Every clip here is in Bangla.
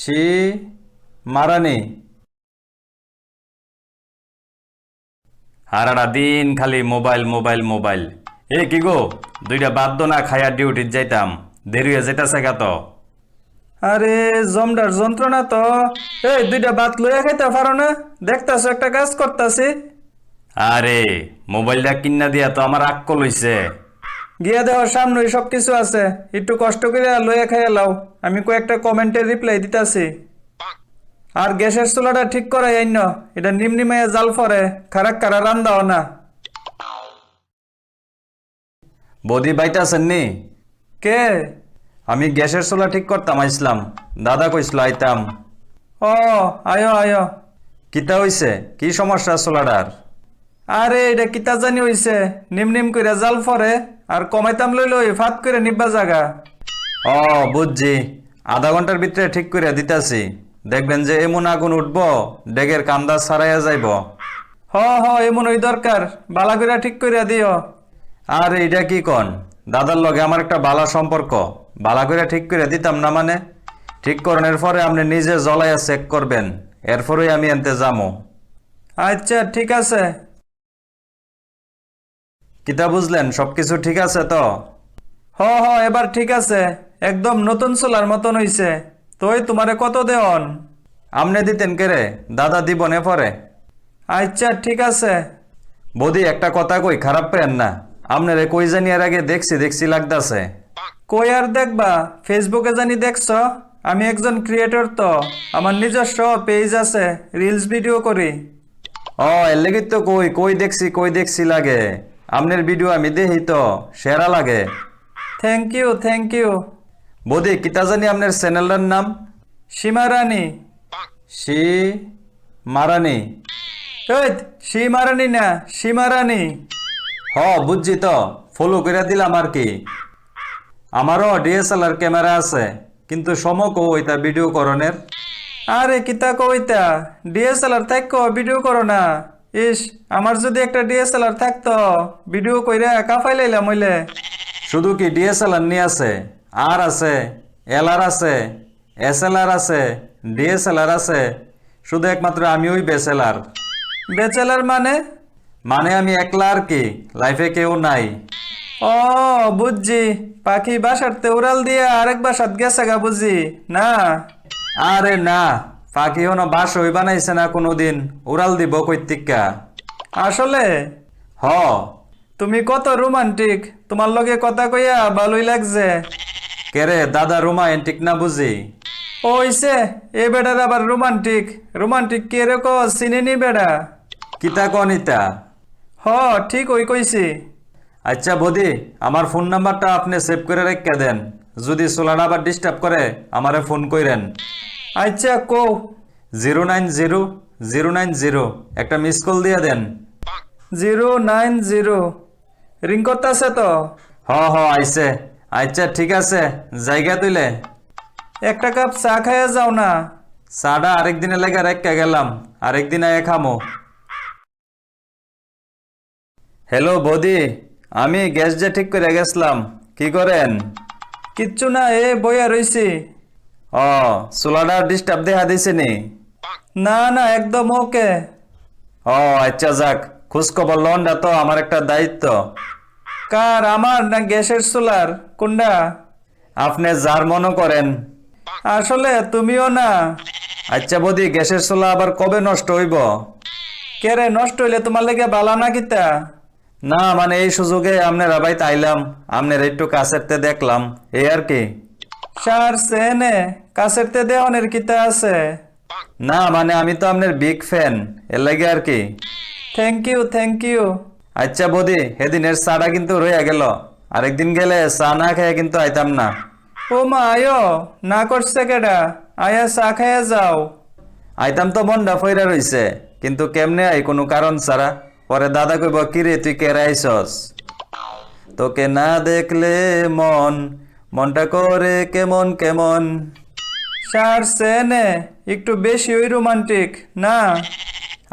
সি মারানি হারাটা দিন খালি মোবাইল মোবাইল মোবাইল। এ কি গো, দুইটা বাদ্য না খায়া ডিউটিত যাইতাম, দেরি হয়ে যাইতাছে গা তো। আরে, জমডার যন্ত্রণা তো। এই, দুইটা ভাত লইয়া খাইতে পারো না। দেখতাছো একটা কাজ করতাছি। আরে, মোবাইলটা কিনা দিয়া তো আমার আক্কল হইছে। গিয়া দেওয়ার সামনে সব কিছু আছে। একটু কষ্ট করে লইয়া খাইয়া লাও। আমি কয়েকটা কমেন্টের রিপ্লাই দিতাছি। আর গ্যাসের চুলাটা ঠিক করাই আইন। এটা নিমনিমাইয়া জাল ফরে খারাপ খারা রান্দাও না। বদি বাইতাছেন নি? কে? আমি গ্যাসের চুলা ঠিক করতাম আইসলাম। দাদা কইছিল আইতাম। ও আয়ো আয়ো। কিতা হইছে? কি সমস্যা চুলাটার? আরে এটা কিতা জানি হইছে? নিম নিম করে জাল ফরে আর কমাইতাম লই লই ফাত করে নিব্বা জাগা। ও বুঝছি। আধা ঘণ্টার ভিতরে ঠিক করে দিতাছি। দেখবেন যে এমন আগুন উঠব ডেগের কান্দা ছাড়াইয়া যাইব। হ হ এমন ওই দরকার। বালা করে ঠিক করে দিও। আর এইটা কি কন? দাদার লগে আমার একটা বালা সম্পর্ক। বালা করে ঠিক করে দিতাম না মানে? ঠিক করণের পরে আপনি নিজে জ্বলাইয়া চেক করবেন। এরপরেই আমি এনতে যামো। আচ্ছা ঠিক আছে। কিতা বুঝলেন? সবকিছু ঠিক আছে তো? হ হ, এবার ঠিক আছে। একদম নতুন চুলার মতন হইছে। তোই তোমারে কত দেওন আমনে দিতেন কেরে দাদা দিবনে পরে। আচ্ছা ঠিক আছে। বদি, একটা কথা কই, খারাপ পেন না। আপনারে কই জানি এর আগে দেখছি দেখছি লাগতাছে। কই আর দেখবা? ফেসবুকে জানি দেখছ? আমি একজন ক্রিয়েটর তো। আমার নিজস্ব পেজ আছে। রিলস ভিডিও করি। ও, এর লেগে তো কই কই দেখছি কই দেখছি লাগে। আপনার ভিডিও আমি দেখি তো সেরা লাগে। থ্যাংক ইউ থ্যাংক ইউ বদি কিতা জানি আপনার চ্যানেলটার নাম? সীমা রানী সি মারানি ওই সীমা না সীমা রানী হ বুঝছি তো ফলো করে দিলাম আর কি। আমারও ডিএসএলআর ক্যামেরা আছে কিন্তু সমক ওইটা ভিডিও করণের। আরে কিতা কইতা? ডিএসএলআর থাকো ভিডিও করো না। ইস আমার যদি একটা ডিএসএলআর থাকতো ভিডিও কইরা কাফাই লাইলাম হইলে। শুধু কি ডিএসএলআর নিয়ে আছে? আর আছে? এলআর আছে? এসএলআর আছে? ডিএসএলআর আছে? শুধু একমাত্র আমি ওই বেসেলার বেচেলার মানে? মানে আমি একলা আর কি লাইফে কেউ নাই। ও বুঝছি। পাখি বাসাতে উড়াল দিয়ে আরেক বাসাত গেছে গা বুঝি না? আরে না পাখি হনো বাস হই বানাইছে না কোনোদিন। উড়াল দিব কৈতিকা আসলে? হ। তুমি কত রোমান্টিক? তোমার লগে কথা কইয়া ভালোই লাগছে। কেরে দাদা রোমান্টিক না বুঝি? ওইছে এ বেটার আবার রোমান্টিক। রোমান্টিক কে রে কো চিনিনি বেড়া কিতা কনিতা হ ঠিক ওই কইছি। আচ্ছা বদি আমার ফোন নাম্বারটা আপনি সেভ করে রেখে দেন। যদি সোলার আবার ডিস্টার্ব করে আমারে ফোন কইরেন। আচ্ছা কো। Zero nine zero zero nine zero একটা মিস কল দিয়ে দেন। Zero nine zero. রিং করতেছে তো? হ হ আইছে। আচ্ছা ঠিক আছে জায়গা তুইলে। একটা কাপ চা খাইয়া যাও না। চাটা আরেকদিনে লেগে রেখে গেলাম আরেকদিন আয় খামো। হ্যালো বদি আমি গ্যাস যে ঠিক করে গেছিলাম কি করেন? কিচ্ছু না এ বইয়া রইছি। ও চুলাটা ডিস্টার্ব দেখা দিছে নি না না একদম ওকে ও আচ্ছা যাক খোঁজখবর লন্ডা তো আমার একটা দায়িত্ব। কার আমার না গ্যাসের সোলার কোনটা আপনি যার মনে করেন আসলে তুমিও না। আচ্ছা বদি গ্যাসের চুলা আবার কবে নষ্ট হইব? কেরে নষ্ট হইলে তোমার লেগে বালা না কিতা? না মানে এই সুযোগে আপনারা ভাই তাইলাম আপনার একটু কাছেরতে দেখলাম। এই আর কি? সার সেনে কাছের তে দেওয়ানের কিতা আছে। না মানে আমি তো আপনার বিগ ফ্যান এর লাগে আর কি। থ্যাংক ইউ থ্যাংক ইউ আচ্ছা বদি সেদিনের চাটা কিন্তু রয়ে গেল। আরেকদিন গেলে চা না খেয়ে কিন্তু আইতাম না। ও মা আয়ো না করছে কেডা? আয়া চা খাইয়া যাও। আইতাম তো মনটা ফইরা রইছে কিন্তু কেমনে আই কোনো কারণ ছাড়া। পরে দাদা কইব কিরে তুই কেরা আইসস তোকে না দেখলে মন মনটা করে কেমন কেমন? সার সেনে, একটু বেশি ওই রোমান্টিক, না?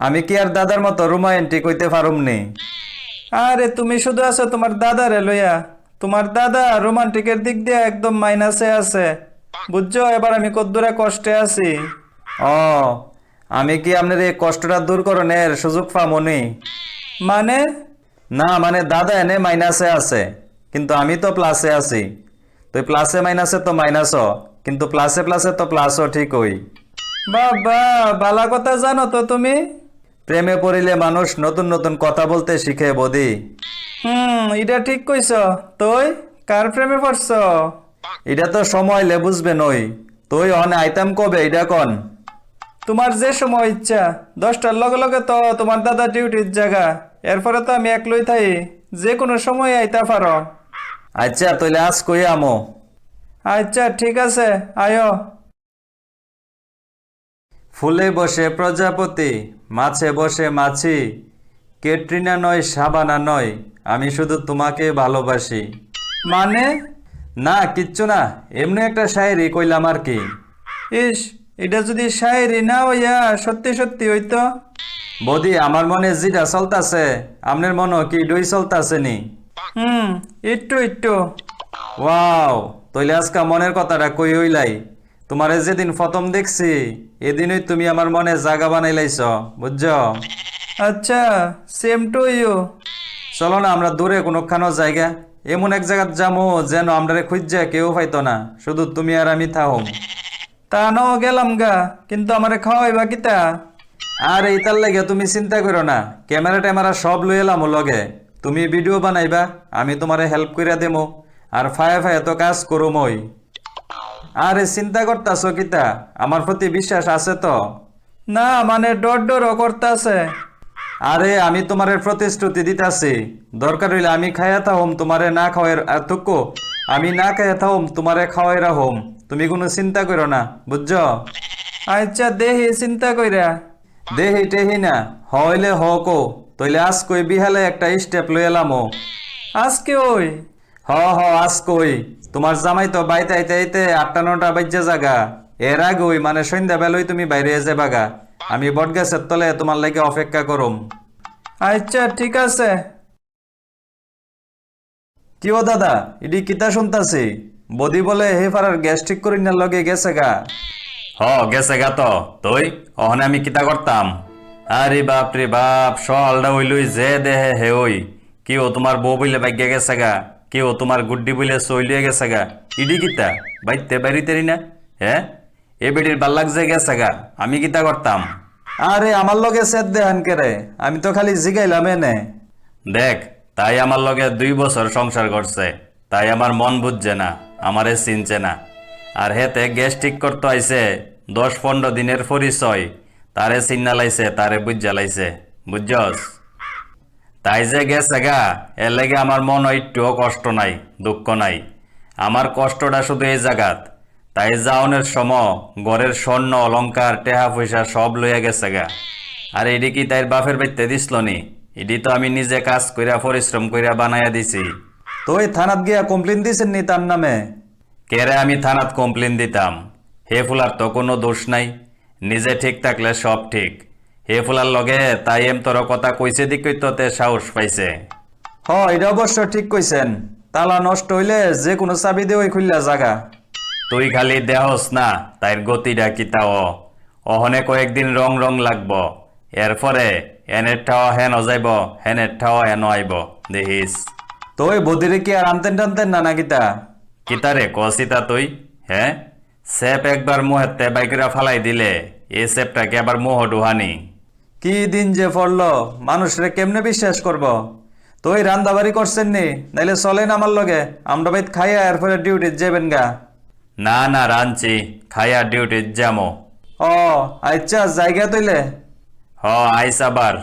আমি কি আর দাদার মতো রোমান্টিক হইতে পারুমনি আরে, তুমি শুধু আছো তোমার দাদারে লইয়া। তোমার দাদা রোমান্টিকের দিক দিয়ে একদম মাইনাসে আছে। বুঝছ, এবার আমি কদ্দুরা কষ্টে আছি। ও, আমি কি আপনার এই কষ্টটা দূর করণের সুযোগ পামনি মানে? না মানে দাদা এনে মাইনাসে আছে, কিন্তু আমি তো প্লাসে আছি। তুই প্লাসে মাইনাসে তো মাইনাসও কিন্তু প্লাসে প্লাসে তো প্লাসও ঠিক হই বাবা বালা কথা জানো তো তুমি? প্রেমে পড়িলে মানুষ নতুন নতুন কথা বলতে শিখে বদি। হুম এটা ঠিক কইছ। তুই? কার প্রেমে পড়ছ? এটা তো সময় লে বুঝবে নই। তুই অনে আইতাম কবে এটা কন? তোমার যে সময় ইচ্ছা। দশটার লগে লগে তো তোমার দাদা ডিউটির জায়গা। এরপরে তো আমি একলই থাই। যে কোনো সময় আইতা পারো। আচ্ছা তইলে আজ কই আমো? আচ্ছা ঠিক আছে আয়ো। ফুলে বসে প্রজাপতি মাছে বসে মাছি কেটরিনা নয় সাবানা নয় আমি শুধু তোমাকে ভালোবাসি। মানে? না কিচ্ছু না এমনি একটা শায়েরি কইলাম আর কি। ইস এটা যদি শায়েরি না হইয়া সত্যি সত্যি হইতো? বদি আমার মনে যেটা চলতাছে আপনার মনে কি ডই চলতাছে নি? হুম একটু একটু। ওয়াও তইলে আজকা মনের কথাটা কই হইলাই? তোমারে যেদিন প্রথম দেখছি এদিনই তুমি আমার মনে জাগা বানাইলাইছ বুঝছ? আচ্ছা সেম টু ইউ চলো না আমরা দূরে কোনোখানো জায়গা এমন এক জায়গাত যামো যেন আমরা খুঁজছে কেউ পাইতো না শুধু তুমি আর আমি থাহম। তা নাও গেলাম গা কিন্তু আমারে খাওয়াইবা কিতা? আর এইটার লাগে তুমি চিন্তা করো না ক্যামেরা ট্যামেরা সব লই এলাম লগে। তুমি ভিডিও বানাইবা আমি তোমারে হেল্প কইরা দেমো আর ফায়া ফায়া তো কাজ করুম ওই আরে চিন্তা করতাছ কিতা? আমার প্রতি বিশ্বাস আছে তো? না মানে ডর ডরও করতেছে। আরে আমি তোমারে প্রতিশ্রুতি দিতাছি। দরকার হইলে আমি খাইয়া থাহম তোমারে না খাওয়ার আর তুকো আমি না খাইয়া থাহম তোমারে খাওয়াই রাহম তুমি কোনো চিন্তা করো না বুঝছ? আচ্ছা দেহি চিন্তা কইরা। দেহি টেহি না হইলে হকো। তইলে আজ কই বিহালে একটা স্টেপ লই এলামো। আজকে ওই? হ হ আজ কই তোমার জামাই তো বাইতে আইতে আইতে আটটা নটা বাজ্যে জাগা। এর আগে ওই মানে সন্ধ্যা বেলায় তুমি বাইরে যে বাগা। আমি বট গাছের তলে তোমার লাগে অপেক্ষা করুম। আচ্ছা ঠিক আছে। কি ও দাদা ইডি কিতা শুনতাছি? বদি বলে হে ফারার গ্যাস ঠিক করি না লগে গেছে গা। হ গেছে গা তো। তুই অহনে আমি কিতা করতাম? আরে বাপ রে বাপ সলটা হইলই যে দেহে হে ওই। কি ও তোমার বউ বইলে বাইকে গেছে গা? কি ও তোমার গুড্ডি বইলে চলিয়ে গেছে গা? ইডি কিতা? বাইতে বাড়িতেরি না? হ্যাঁ এ বেটির ভালো লাগছে গেছে গা? আমি কিতা করতাম? আরে আমার লগে সেদ দেহান কেরে আমি তো খালি জিগাইলাম এনে। দেখ তাই আমার লগে দুই বছর সংসার করছে। তাই আমার মন বুঝছে না আমারে চিনছে না। আর হেতে গ্যাস ঠিক করতে আইছে দশ পনেরো দিনের পরিচয়। তারে চিন্না লাইছে তারে বুঝা লাইছে। বুঝছস তাই যে গেছে গা এর লেগে আমার মন একটুও কষ্ট নাই দুঃখ নাই। আমার কষ্টটা শুধু এই জায়গাত তাই যাওনের সম ঘরের স্বর্ণ অলংকার টেহা পয়সা সব লইয়া গেছে গা। আর এডি কি তাইর বাপের বাইতে দিছিল নি? এডি তো আমি নিজে কাজ কইরা পরিশ্রম কইরা বানাইয়া দিছি। তুই থানাত গিয়া কমপ্লেন দিছেন নি তার নামে? কেরে আমি থানাত কমপ্লেন দিতাম? হে ফুলার তো কোনো দোষ নাই। নিজে ঠিক থাকলে সব ঠিক। হে ফুলার লগে তাই এম তোর কথা কইছে দিকই তো তে সাহস পাইছে। হ এটা অবশ্য ঠিক কইছেন। তালা নষ্ট হইলে যে কোনো চাবি দিয়ে ওই খুললা জাগা। তুই খালি দেহস না তাইর গতিটা কিতাও অহনে কয়েকদিন রং রং লাগব। এরপরে এনের ঠাও হেন যাইব হেনের ঠাও হেন আইব দেখিস। তুই বদিরে কি আর আনতেন টানতেন না না কিতা কিতা রে কসিতা তুই হ্যাঁ? সেপ একবার মুহেতে বাইকরা ফালাই দিলে এই সেপটাকে আবার মোহ ডুহানি। কি দিন যে পড়ল মানুষরে কেমনে বিশ্বাস করব? তুই রান্দাবাড়ি করছেন নি নাইলে চলেন আমার লগে আমরা বাইত খাইয়া এরপরে ডিউটি যাবেন গা। না না রাঞ্চি খাইয়া ডিউটি যামো। ও আচ্ছা জায়গা তৈলে? হ আইস আবার।